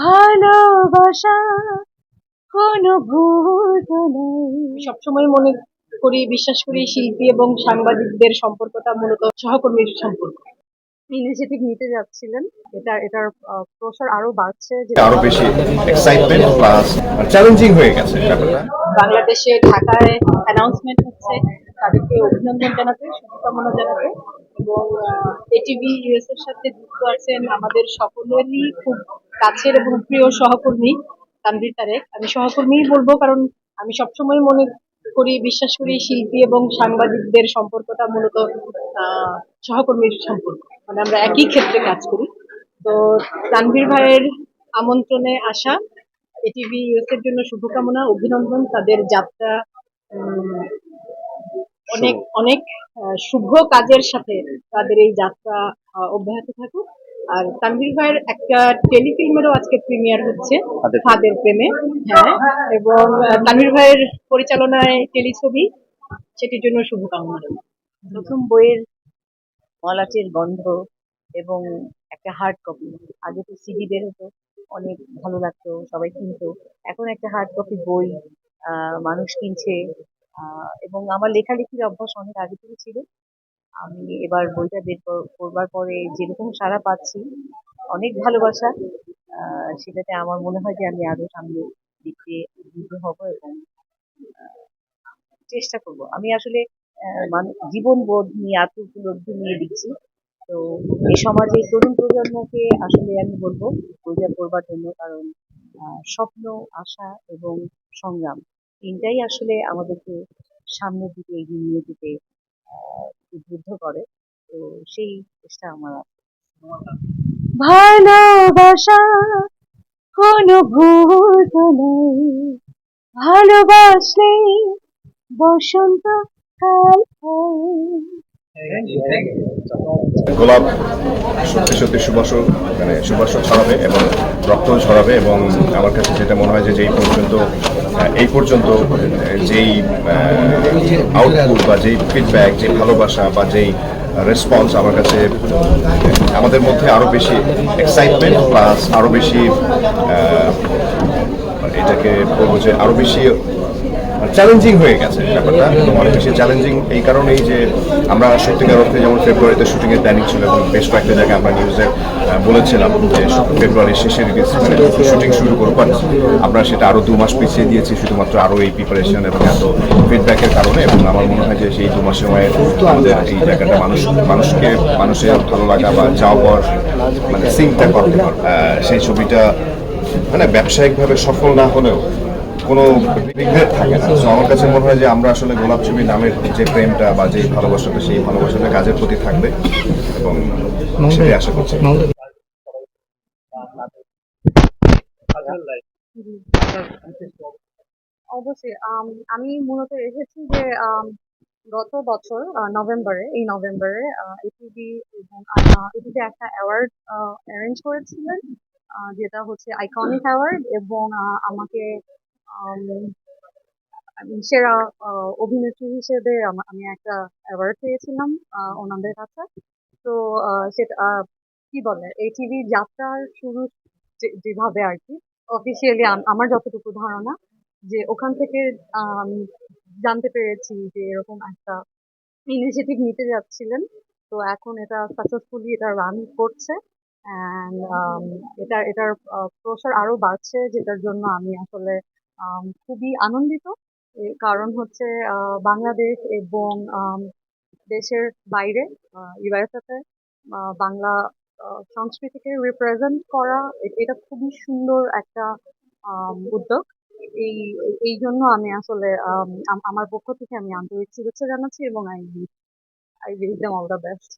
ভালোবাসা কোনো ভূত নেই। সবসময় মনে করি বিশ্বাস করি শিল্পী এবং সাংবাদিকদের সম্পর্কটা মূলত সহকর্মীর সম্পর্ক। ইনিশিয়েটিভ নিতে যাচ্ছিলেন। এটা এটার প্রসার আরও বাড়ছে। যে আরও বেশি এক্সাইটমেন্ট প্লাস চ্যালেঞ্জিং হয়ে গেছে বাংলাদেশে ঢাকায় অ্যানাউন্সমেন্ট হচ্ছে তাদেরকে অভিনন্দন জানাতে শুভকামনা জানাতে। এবং এটিভি ইউএস এর সাথে যুক্ত আছেন আমাদের সকলেরই খুব কাছের এবং প্রিয় সহকর্মী তানভীর তারেক। আমি সহকর্মীই বলব কারণ আমি সবসময় মনে করি বিশ্বাস করি শিল্পী এবং সাংবাদিকদের সম্পর্কটা মূলত সহকর্মীর সম্পর্ক। মানে আমরা একই ক্ষেত্রে কাজ করি। তো তানভীর ভাইয়ের আমন্ত্রণে আসা এটিভি ইউএস এর জন্য শুভকামনা অভিনন্দন। তাদের যাত্রা উম, অনেক অনেক শুভ কাজের সাথে তাদের এই যাত্রা অব্যাহত থাকুক। আর তানভীর ভাইয়ের একটা টেলিফিল্মেরও আজকে প্রিমিয়ার হচ্ছে ফাদের- ফাদের প্রেমে হ্যাঁ। এবং তানভীর ভাইয়ের পরিচালনায় টেলিছবি সেটির জন্য শুভকামনা। রইল। প্রথম বইয়ের মলাটের গন্ধ এবং একটা হার্ড কপি আগে তো সিডি বের হতো অনেক ভালো লাগতো সবাই কিনতো। এখন একটা হার্ড কপি বই আহ, মানুষ কিনছে। আহ, এবং আমার লেখালেখির অভ্যাস অনেক আগে থেকে ছিল। আমি এবার বইটা বের করবার পরে যেরকম সাড়া পাচ্ছি অনেক ভালোবাসা সেটাতে আমার মনে হয় যে আমি আরও সামনে লিখতে উদ্বুদ্ধ হব এবং চেষ্টা করব। আমি আসলে আহ, মানু- জীবন বোধ নিয়ে আত্ম উপলব্ধি নিয়ে দিচ্ছি তো এই সমাজে তরুণ প্রজন্মকে আসলে আমি বলব বইটা করবার জন্য কারণ স্বপ্ন আশা এবং সংগ্রাম তিনটাই আসলে আমাদেরকে সামনের দিকে এগিয়ে নিয়ে যেতে উদ্বুদ্ধ করে। তো সেই চেষ্টা আমার আছে। ভালোবাসা কোনো ভূত নেই। ভালোবাসলে বসন্ত কাল গোলাপ সত্যি সত্যি সুবাসন মানে সুবাসন ছড়াবে এবং রক্ত ছড়াবে এবং আমার কাছে যেটা মনে হয় যে যেই পর্যন্ত এই পর্যন্ত যেই আউটপুট বা যেই ফিডব্যাক যে ভালোবাসা বা যেই রেসপন্স আমার কাছে, আমাদের মধ্যে আরও বেশি এক্সাইটমেন্ট প্লাস আরও বেশি এটাকে বলব যে আরও বেশি চ্যালেঞ্জিং হয়ে গেছে ব্যাপারটা। অনেক বেশি চ্যালেঞ্জিং এই কারণেই যে আমরা সত্যিকার অর্থে যেমন ফেব্রুয়ারিতে শুটিংয়ের প্ল্যানিং ছিল এবং বেশ কয়েকটা জায়গায় আমরা নিউজে বলেছিলাম যে ফেব্রুয়ারির শেষের মানে শুটিং শুরু করব আমরা সেটা আরও দু মাস পিছিয়ে দিয়েছি, শুধুমাত্র আরও এই প্রিপারেশন এবং এত ফিডব্যাকের কারণে এবং আমার মনে হয় যে সেই দু মাসের সময়ে আমাদের এই জায়গাটা মানুষ, মানুষকে, মানুষের ভালো লাগা বা যাওয়ার মানে সিংটা করতে সেই ছবিটা মানে ব্যবসায়িকভাবে সফল না হলেও কোনো রিগ্রেট থাকে না। তো আমার কাছে মনে হয় যে আমরা আসলে গোলাপ ছবি নামের যে প্রেমটা বা যে ভালোবাসাটা সেই ভালোবাসাটা কাজের প্রতি থাকবে এবং সেটাই আশা করছি। অবশ্যই আমি মূলত এসেছি যে গত বছর নভেম্বরে এই নভেম্বরে এটিভি এবং এটিভি একটা অ্যাওয়ার্ড অ্যারেঞ্জ করেছিলেন যেটা হচ্ছে আইকনিক অ্যাওয়ার্ড এবং আমাকে আম, আমি সেরা অভিনেত্রী হিসেবে আমি একটা অ্যাওয়ার্ড পেয়েছিলাম ওনাদের কাছে। তো সেটা কি বলে এটিভি যাত্রার শুরু যেভাবে আর কি অফিসিয়ালি আমার যতটুকু ধারণা যে, ওখান থেকে জানতে পেরেছি যে, এরকম একটা ইনিশিয়েটিভ নিতে যাচ্ছিলেন। তো এখন এটা সাকসেসফুলি এটা রান করছে অ্যান্ড এটা, এটার প্রসার আরও বাড়ছে, যেটার জন্য আমি আসলে খুবই আনন্দিত। কারণ হচ্ছে বাংলাদেশ এবং দেশের বাইরে ইউএসএতে বাংলা সংস্কৃতিকে রিপ্রেজেন্ট করা এটা খুবই সুন্দর একটা উদ্যোগ। এই এই জন্য আমি আসলে আম, আম- আমার পক্ষ থেকে আমি আন্তরিক শুভেচ্ছা জানাচ্ছি এবং I I wish them all the best